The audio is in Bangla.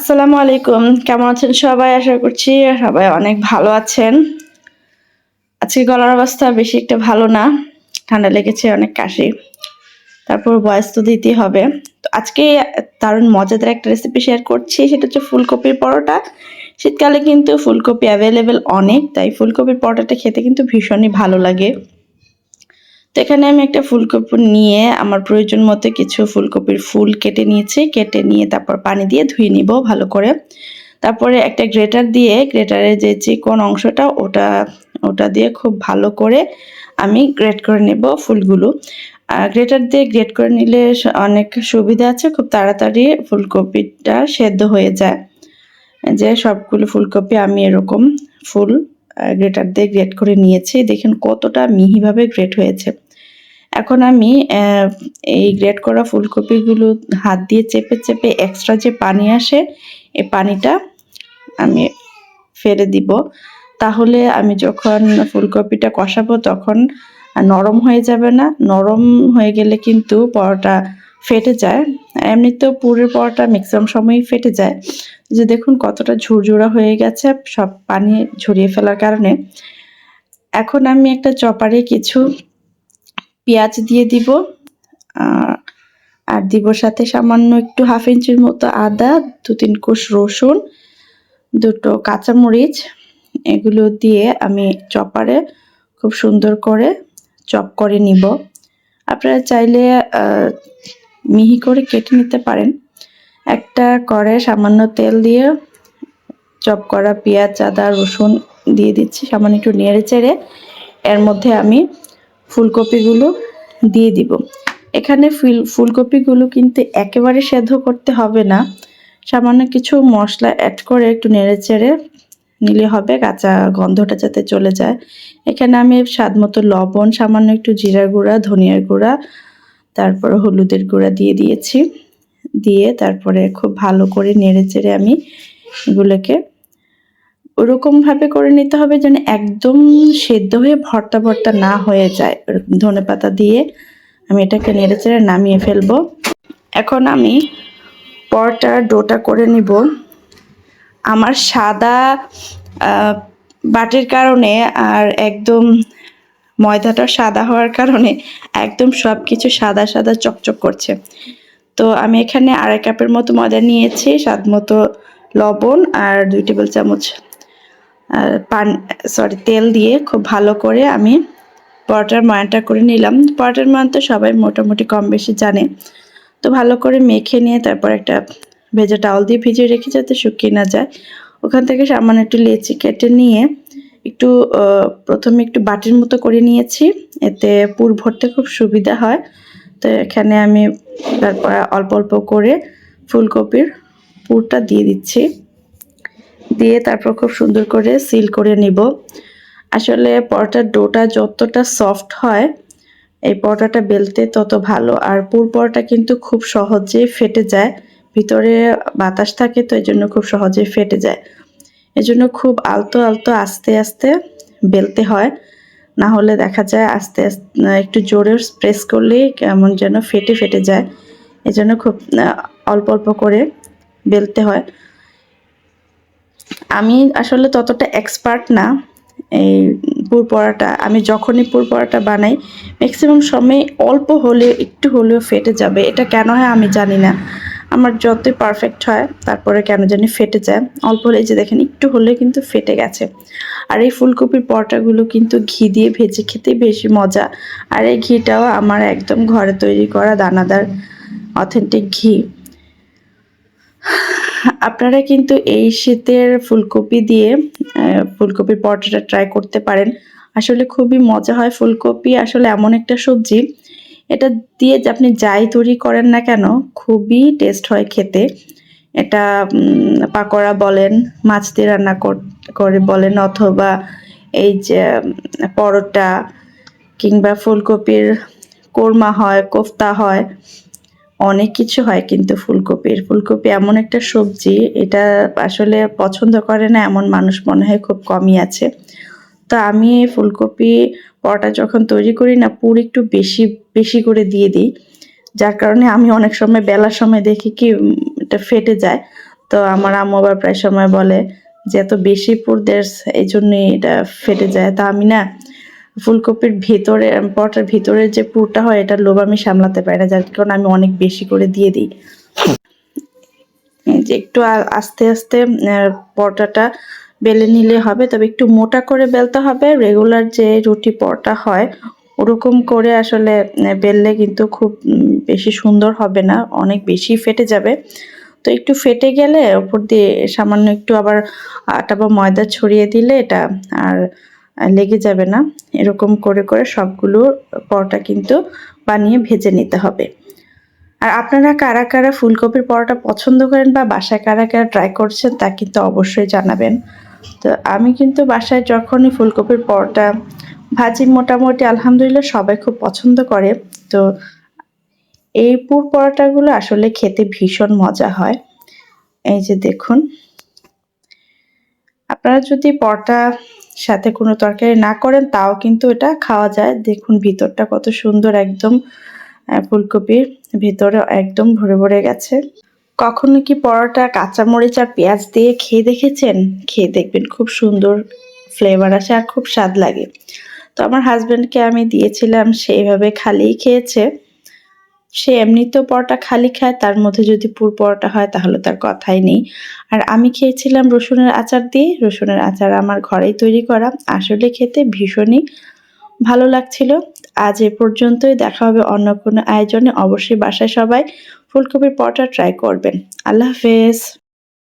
আসসালামু আলাইকুম। কেমন আছেন সবাই? আশা করছি সবাই অনেক ভালো আছেন। আজকে গলার অবস্থা বেশি একটা ভালো না। ঠান্ডা লেগেছে, অনেক কাশি। তারপর বয়স তো দিতেই হবে। তো আজকে দারুণ মজাদার একটা রেসিপি শেয়ার করছি। সেটা হচ্ছে ফুলকপির পরোটা। শীতকালে কিন্তু ফুলকপি অ্যাভেলেবেল অনেক, তাই ফুলকপির পরোটাটা খেতে কিন্তু ভীষণই ভালো লাগে। তো এখানে আমি একটা ফুলকপি নিয়ে আমার প্রয়োজন মতো কিছু ফুলকপির ফুল কেটে নিয়েছি। কেটে নিয়ে তারপর পানি দিয়ে ধুয়ে নিব ভালো করে। তারপরে একটা গ্রেটার দিয়ে, গ্রেটারের যে চিকন অংশটা, ওটা ওটা দিয়ে খুব ভালো করে আমি গ্রেট করে নেব ফুলগুলো। গ্রেটার দিয়ে গ্রেট করে নিলে অনেক সুবিধা আছে, খুব তাড়াতাড়ি ফুলকপিটা সেদ্ধ হয়ে যায়। যে সবগুলো ফুলকপি আমি এরকম ফুল গ্রেটার দিয়ে গ্রেট করে নিয়েছি। দেখেন কতটা মিহিভাবে গ্রেট হয়েছে। এখন আমি এই গ্রেট করা ফুলকপিগুলো হাত দিয়ে চেপে চেপে এক্সট্রা যে পানি আসে, এই পানিটা আমি ফেলে দিব। তাহলে আমি যখন ফুলকপিটা কষাবো তখন নরম হয়ে যাবে না। নরম হয়ে গেলে কিন্তু পরোটা ফেটে যায়। এমনিতেও পুরের পরোটা ম্যাক্সিমাম সময়ই ফেটে যায়। যে দেখুন কতটা ঝুরঝুরা হয়ে গেছে, সব পানি ঝরিয়ে ফেলার কারণে। এখন আমি একটা চপারে কিছু পেঁয়াজ দিয়ে দিব আর দিব সাথে সামান্য একটু হাফ ইঞ্চির মতো আদা দু তিন কোষ রসুন, দুটো কাঁচামরিচ। এগুলো দিয়ে আমি চপারে খুব সুন্দর করে চপ করে নিব। আপনারা চাইলে মিহি করে কেটে নিতে পারেন। একটা করে সামান্য তেল দিয়ে চপ করা পেঁয়াজ, আদা, রসুন দিয়ে দিচ্ছি সামান্য একটু নেড়ে চেড়ে। এর মধ্যে আমি ফুলকপিগুলো দিয়ে দিব। এখানে ফুল, ফুলকপিগুলো কিন্তু একেবারে সেদ্ধ করতে হবে না। সামান্য কিছু মশলা অ্যাড করে একটু নেড়ে চেড়ে নিলে হবে, কাঁচা গন্ধটা যাতে চলে যায়। এখানে আমি স্বাদ মতো লবণ, সামান্য একটু জিরার গুঁড়া ধনিয়ার গুঁড়া তারপরে হলুদের গুঁড়া দিয়ে দিয়েছি। দিয়ে তারপরে খুব ভালো করে নেড়ে চেড়ে আমি এগুলোকে ওরকমভাবে করে নিতে হবে যেন একদম সেদ্ধ হয়ে ভর্তা ভর্তা না হয়ে যায়। ধনে পাতা দিয়ে আমি এটাকে নেড়ে চেড়ে নামিয়ে ফেলব। এখন আমি পরটা ডোটা করে নিব। আমার সাদা বাটির কারণে আর একদম ময়দাটা সাদা হওয়ার কারণে একদম সব কিছু সাদা সাদা চকচক করছে। তো আমি এখানে আড়াই কাপের মতো ময়দা নিয়েছি, স্বাদ মতো লবণ আর দুই টেবিল চামচ আর পান সরি তেল দিয়ে খুব ভালো করে আমি পরোটার ময়ানটা করে নিলাম। পরোটার ময়ান তো সবাই মোটামুটি কম বেশি জানে। তো ভালো করে মেখে নিয়ে তারপর একটা ভেজা টাওয়াল দিয়ে ভিজিয়ে রেখে যাতে শুকিয়ে না যায়। ওখান থেকে সামান্য একটু লেচি কেটে নিয়ে একটু প্রথমে একটু বাটির মতো করে নিয়েছি। এতে পুর ভরতে খুব সুবিধা হয়। তো এখানে আমি তারপর অল্প অল্প করে ফুলকপির পুরটা দিয়ে দিচ্ছি। দিয়ে তারপর খুব সুন্দর করে সিল করে নিব। আসলে পরোটার ডোটা যতটা সফট হয়, এই পরোটাটা বেলতে তত ভালো। আর পুর পরোটা কিন্তু খুব সহজে ফেটে যায়। ভিতরে বাতাস থাকে, তো এই জন্য খুব সহজে ফেটে যায়। এজন্য খুব আলতো আলতো আস্তে আস্তে বেলতে হয়। না হলে দেখা যায় আস্তে আস্তে একটু জোরে প্রেস করলেই কেমন যেন ফেটে ফেটে যায়। এজন্য খুব অল্প অল্প করে বেলতে হয়। আমি আসলে ততটা এক্সপার্ট না, এই পুর পড়াটা আমি যখনই পুর পড়াটা বানাই ম্যাক্সিমাম সময় অল্প হলেও একটু হলেও ফেটে যাবে। এটা কেন হয় আমি জানি না। আমার যতই পারফেক্ট হয়, তারপরে কেন জানি ফেটে যায়। অল্প হলে যে দেখেন, একটু হলে কিন্তু ফেটে গেছে। আর এই ফুলকপির পরোটাগুলো কিন্তু ঘি দিয়ে ভেজে খেতে বেশি মজা। আর এই ঘিটাও আমার একদম ঘরে তৈরি করা দানাদার অথেন্টিক ঘি। আপনারা কিন্তু এই শীতের ফুলকপি দিয়ে ফুলকপির পরোটাটা ট্রাই করতে পারেন। আসলে খুবই মজা হয় ফুলকপি। আসলে এমন একটা সবজি এটা দিয়ে আপনি যাই তৈরি করেন না কেন, খুবই টেস্ট হয় খেতে। এটা পাকোড়া বলেন, মাছ দিয়ে রান্না করে বলেন, অথবা এই যে, পরোটা কিংবা ফুলকপির কোরমা হয়, কোফতা হয়, অনেক কিছু হয় কিন্তু ফুলকপির। ফুলকপি এমন একটা সবজি, এটা আসলে পছন্দ করে না, এমন মানুষ মনে হয় খুব কমই আছে। তো আমি ফুলকপি পরোটা যখন তৈরি করি না পুর একটু বেশি বেশি করে দিয়ে দিই। যার কারণে আমি অনেক সময় বেলার সময় দেখি কি এটা ফেটে যায়। তো আমার আম্মু আবার প্রায় সময় বলে যে এত বেশি পুর দেশ এই জন্যই এটা ফেটে যায়। তা আমি না ফুলকপির ভেতরে পরোটার ভিতরের যে পুরটা হয় এটা লোভ আমি সামলাতে পারি না যার কারণে আমি অনেক বেশি করে দিয়ে দিই। যে একটু আস্তে আস্তে আহ, পরোটাটা বেলে নিলে হবে, তবে একটু মোটা করে বেলতে হবে। রেগুলার যে রুটি পরোটা হয়, ওরকম করে আসলে বেললে কিন্তু খুব বেশি সুন্দর হবে না, অনেক বেশি ফেটে যাবে। তো একটু ফেটে গেলে ওপর দিয়ে সামান্য একটু আবার আটা বা ময়দা ছড়িয়ে দিলে এটা আর লেগে যাবে না। এরকম করে করে সবগুলো পরোটা কিন্তু বানিয়ে ভেজে নিতে হবে। আর আপনারা কারা কারা ফুলকপির পরোটা পছন্দ করেন বা বাসায় কারা কারা ট্রাই করছেন তা কিন্তু অবশ্যই জানাবেন। তো আমি কিন্তু বাসায় যখনই ফুলকপির পরোটা ভাজি মোটামুটি আলহামদুলিল্লাহ সবাই খুব পছন্দ করে। তো এই পুর পরোটাগুলো আসলে খেতে ভীষণ মজা হয়। এই যে দেখুন। আপনারা যদি পরোটা সাথে কোনো তরকারি না করেন, তাও কিন্তু এটা খাওয়া যায়। দেখুন ভিতরটা কত সুন্দর একদম ফুলকপির ভিতরে একদম ভরে ভরে গেছে। কখনো কি পরোটা, কাঁচামরিচ আর পেঁয়াজ দিয়ে খেয়ে দেখেছেন? খেয়ে দেখবেন খুব সুন্দর ফ্লেভার আসে আর খুব স্বাদ লাগে। তো আমার হাজব্যান্ডকে আমি দিয়েছিলাম সেইভাবে খালিই খেয়েছে। সে এমনিতেও পরোটা খালি খায়, তার মধ্যে যদি পুর পরোটা হয় তাহলে তার কথাই নেই। আর আমি খেয়েছিলাম রসুনের আচার দিয়ে, রসুনের আচার আমার ঘরেই তৈরি করা। আসলে খেতে ভীষণই ভালো লাগছিল। আজ এ পর্যন্তই, দেখা হবে অন্য কোনো আয়োজনে। অবশ্যই বাসায় সবাই ফুলকপির পরোটা ট্রাই করবেন। আল্লাহ হাফেজ।